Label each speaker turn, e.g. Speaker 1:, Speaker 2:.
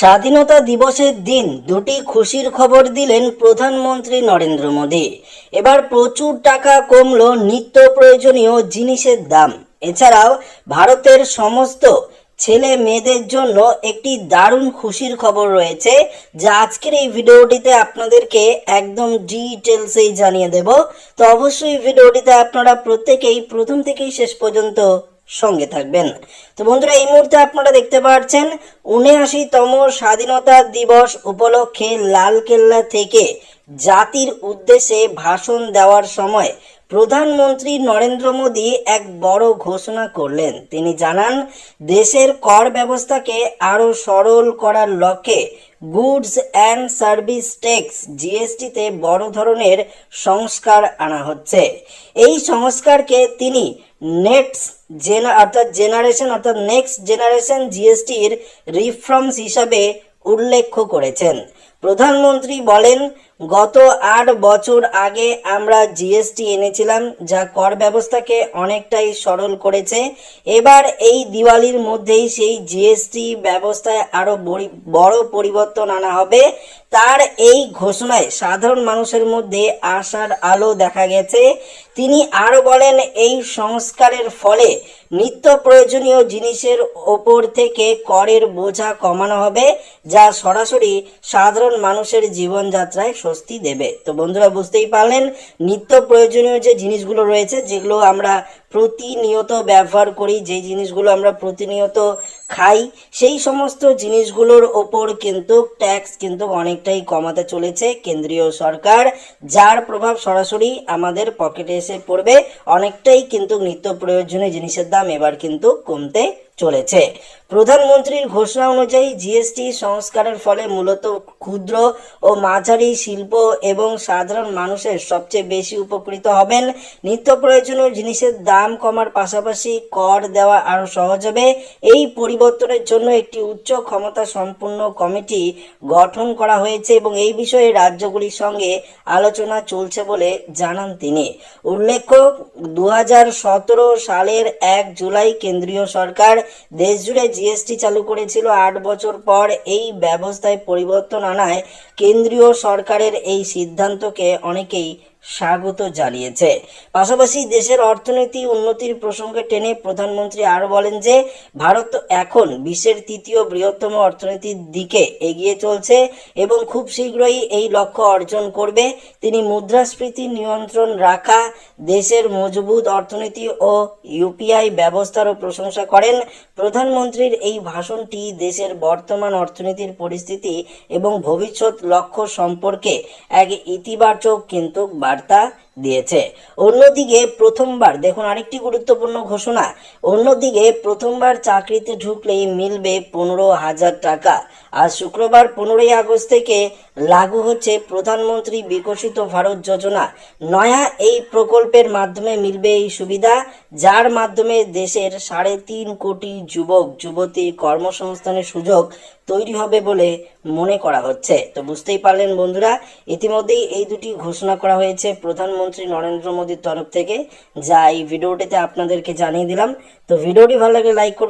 Speaker 1: স্বাধীনতা দিবসের দিন দুটি খুশির খবর দিলেন প্রধানমন্ত্রী নরেন্দ্র মোদী। এবার প্রচুর টাকা কমল নিত্য প্রয়োজনীয় জিনিসের দাম। এছাড়াও ভারতের সমস্ত ছেলে মেয়েদের জন্য একটি দারুণ খুশির খবর রয়েছে, যা আজকের এই ভিডিওটিতে আপনাদেরকে একদম ডিটেলসেই জানিয়ে দেব। তো অবশ্যই ভিডিওটিতে আপনারা প্রত্যেকেই প্রথম থেকেই শেষ পর্যন্ত সঙ্গে থাকবেন। তো বন্ধুরা, এই মুহূর্তে আপনারা দেখতে পাচ্ছেন, উনআশিতম স্বাধীনতা দিবস উপলক্ষে লালকেল্লা থেকে জাতির উদ্দেশ্যে ভাষণ দেওয়ার সময় প্রধানমন্ত্রী নরেন্দ্র মোদী এক বড় ঘোষণা করলেন। তিনি জানান, দেশের কর ব্যবস্থাকে আরও সরল করার লক্ষ্যে গুডস অ্যান্ড সার্ভিস ট্যাক্স জিএসটিতে বড় ধরনের সংস্কার আনা হচ্ছে। এই সংস্কারকে তিনি নেক্সট জেনা, অর্থাৎ জেনারেশন, অর্থাৎ নেক্সট জেনারেশন জিএসটির রিফর্মস হিসাবে উল্লেখ করেছেন। প্রধানমন্ত্রী বলেন গত আট বছর আগে আমরা জিএসটি এনেছিলাম, যা কর ব্যবস্থাকে অনেকটাই সরল করেছে। এবার এই দিওয়ালির মধ্যেই সেই জিএসটি ব্যবস্থায় আরও বড়ি- পরিবর্তন আনা হবে। তার এই ঘোষণায় সাধারণ মানুষের মধ্যে আশার আলো দেখা গেছে। তিনি আরও বলেন, এই সংস্কারের ফলে নিত্য প্রয়োজনীয় জিনিসের ওপর থেকে করের বোঝা কমানো হবে, যা সরাসরি সাধারণ মানুষের জীবনযাত্রায় স্বস্তি দেবে। তো বন্ধুরা বুঝতেই পারলেন নিত্য প্রয়োজনীয় যে জিনিসগুলো রয়েছে যেগুলো আমরা প্রতিনিয়ত ব্যবহার করি, যে জিনিসগুলো আমরা প্রতিনিয়ত খাই, সেই সমস্ত জিনিসগুলোর ওপর কিন্তু ট্যাক্স কিন্তু অনেকটাই কমাতে চলেছে কেন্দ্রীয় সরকার, যার প্রভাব সরাসরি আমাদের পকেটে এসে পড়বে। অনেকটাই কিন্তু নিত্য প্রয়োজনীয় জিনিসের দাম এবার কিন্তু কমতে চলেছে। প্রধানমন্ত্রীর ঘোষণা অনুযায়ী জিএসটি সংস্কারের ফলে মূলত ক্ষুদ্র ও মাঝারি শিল্প এবং সাধারণ মানুষের সবচেয়ে বেশি উপকৃত হবেন। নিত্য প্রয়োজনীয় জিনিসের দাম কমার পাশাপাশি কর দেওয়া আরও সহজ হবে। এই পরিবর্তনের জন্য একটি উচ্চ ক্ষমতা সম্পন্ন কমিটি গঠন করা হয়েছে এবং এই বিষয়ে রাজ্যগুলির সঙ্গে আলোচনা চলছে বলে জানান তিনি। উল্লেখ্য দু হাজার সতেরো সালের এক জুলাই কেন্দ্রীয় সরকার দেশজুড়ে জিএসটি চালু করেছিল। আট বছর পর এই ব্যবস্থায় পরিবর্তন আনায় কেন্দ্রীয় সরকারের এই সিদ্ধান্তকে অনেকেই স্বাগত জানিয়েছে। পাশাপাশি দেশের অর্থনীতি উন্নতির প্রসঙ্গে টেনে প্রধানমন্ত্রী আরও বলেন যে, ভারত এখন বিশ্বের তৃতীয় বৃহত্তম অর্থনীতির দিকে এগিয়ে চলছে এবং খুব শীঘ্রই এই লক্ষ্য অর্জন করবে। তিনি মুদ্রাস্ফীতি নিয়ন্ত্রণ রাখা, দেশের মজবুত অর্থনীতি ও ইউপিআই ব্যবস্থারও প্রশংসা করেন। প্রধানমন্ত্রীর এই ভাষণটি দেশের বর্তমান অর্থনীতির পরিস্থিতি এবং ভবিষ্যৎ লক্ষ্য সম্পর্কে এক ইতিবাচক কিন্তু વાર્તા দিয়েছে। অন্যদিকে প্রথমবার, দেখুন আরেকটি গুরুত্বপূর্ণ ঘোষণা, অন্যদিকে প্রথমবার চাকরিতে ঢুকলেই মিলবে পনেরো হাজার টাকা। আজ শুক্রবার পনেরোই আগস্ট থেকে লাগু হচ্ছে প্রধানমন্ত্রী বিকশিত ভারত যোজনা। নয়া এই প্রকল্পের মাধ্যমে মিলবে এই সুবিধা, যার মাধ্যমে দেশের সাড়ে তিন কোটি যুবক, যুবতী কর্মসংস্থানের সুযোগ তৈরি হবে বলে মনে করা হচ্ছে। তো বুঝতেই পারলেন বন্ধুরা, ইতিমধ্যেই এই দুটি ঘোষণা করা হয়েছে প্রধানমন্ত্রী নরেন্দ্র মোদীর তরফ থেকে যা এই ভিডিওটিতে আপনাদেরকে জানিয়ে দিলাম। তো ভিডিওটি ভালো লাগে লাইক করবেন